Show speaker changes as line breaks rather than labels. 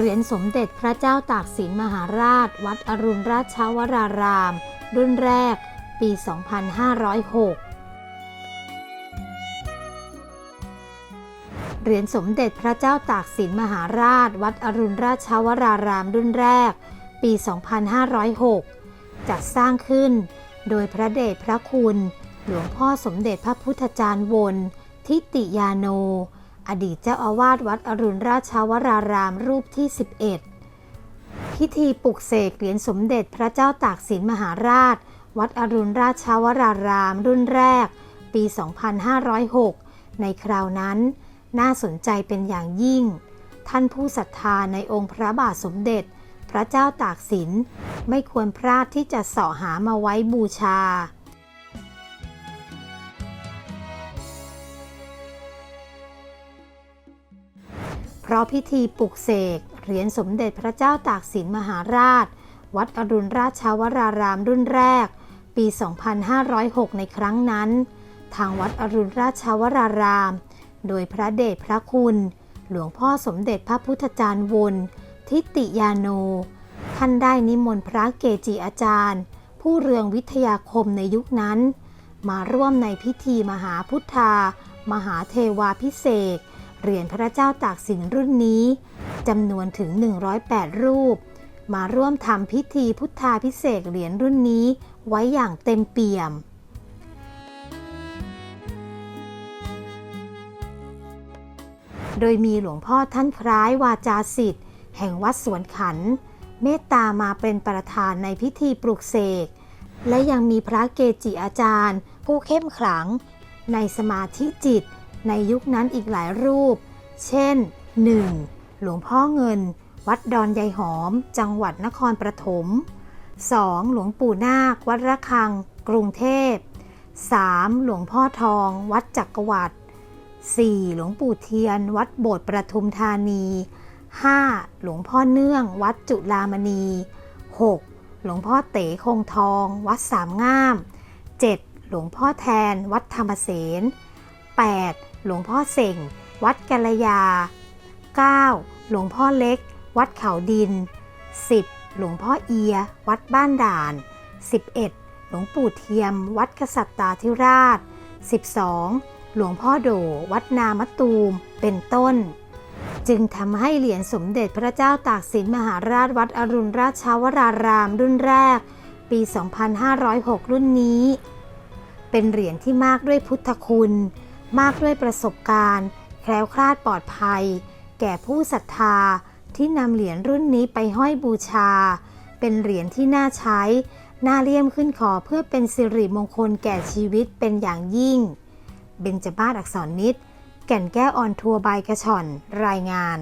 เหรียญสมเด็จพระเจ้าตากสินมหาราช วัดอรุณราชวราราม รุ่นแรก ปี 2506เหรียญสมเด็จพระเจ้าตากสินมหาราช วัดอรุณราชวรารามรุ่นแรก ปี 2506 จัดสร้างขึ้น โดยพระเดชพระคุณ หลวงพ่อสมเด็จพระพุทธจารย์วน ทิติยาโน อดีตเจ้าอาวาสวัดอรุณราชวรารามรูปที่ 11 พิธีปลุกเสกเหรียญสมเด็จพระเจ้าตากสินมหาราช วัดอรุณราชวรารามรุ่นแรก ปี 2506 ในคราวนั้น น่าสนใจเป็นอย่างยิ่ง ท่านผู้ศรัทธาในองค์พระบาทสมเด็จ พระเจ้าตากสินไม่ควรพลาดที่จะเสาะหามาไว้บูชา เพราะพิธีปลุกเสกเหรียญสมเด็จพระเจ้าตากสินมหาราช วัดอรุณราชวรารามรุ่นแรก ปี 2506 ในครั้งนั้น ทางวัดอรุณราชวราราม โดยพระเดชพระคุณ หลวงพ่อสมเด็จพระพุทธจารย์วนทิติยาโน ท่านได้นิมนต์พระเกจิอาจารย์ ผู้เรืองวิทยาคมในยุคนั้น มาร่วมในพิธีมหาพุทธา มหาเทวาพิเศษ เหรียญพระเจ้าตากสินรุ่นนี้จำนวนถึง 108 รูป มาร่วมทำพิธีพุทธาพิเศษเหรียญรุ่นนี้ไว้อย่างเต็มเปี่ยมโดยมีหลวงพ่อท่านคล้ายวาจาสิทธิ์ แห่งวัดสวนขัน เมตตามาเป็นประธานในพิธีปลุกเสก และยังมีพระเกจิอาจารย์ ผู้เข้มขลัง ในสมาธิจิต ในยุคนั้นอีกหลายรูป เช่น 1. หลวงพ่อเงิน วัดดอนยายหอม จังหวัดนครปฐม 2. หลวงปู่นาค วัดระฆัง กรุงเทพ 3. หลวงพ่อทอง วัดจักรวรรดิ 4. หลวงปู่เทียน วัดโบสถ์ประทุมธานี 5. หลวงพ่อเนื่อง วัดจุลามณี 6. หลวงพ่อเต๋คงทอง วัดสามงาม 7. หลวงพ่อแทน วัดธรรมเสน 8. หลวงพ่อเส่ง วัดกัลยา 9. หลวงพ่อเล็ก วัดเขาดิน 10. หลวงพ่อเอีย วัดบ้านด่าน 11. หลวงปู่เทียม วัดกษัตริย์ตาธิราช 12. หลวงพ่อโด วัดนามตูม เป็นต้น จึงทำให้เหรียญสมเด็จพระเจ้าตากสินมหาราชวัดอรุณราชวรารามรุ่นแรก ปี 2506 รุ่นนี้ เป็นเหรียญที่มากด้วยพุทธคุณ มากด้วยประสบการณ์ แคล้วคลาดปลอดภัย แก่ผู้ศรัทธาที่นำเหรียญรุ่นนี้ไปห้อยบูชา เป็นเหรียญที่น่าใช้ น่าเลี่ยมขึ้นคอเพื่อเป็นสิริมงคลแก่ชีวิตเป็นอย่างยิ่ง เบญจมาศอักษรนิด แก่นแก้วออนทัวร์บายกระชอน รายงาน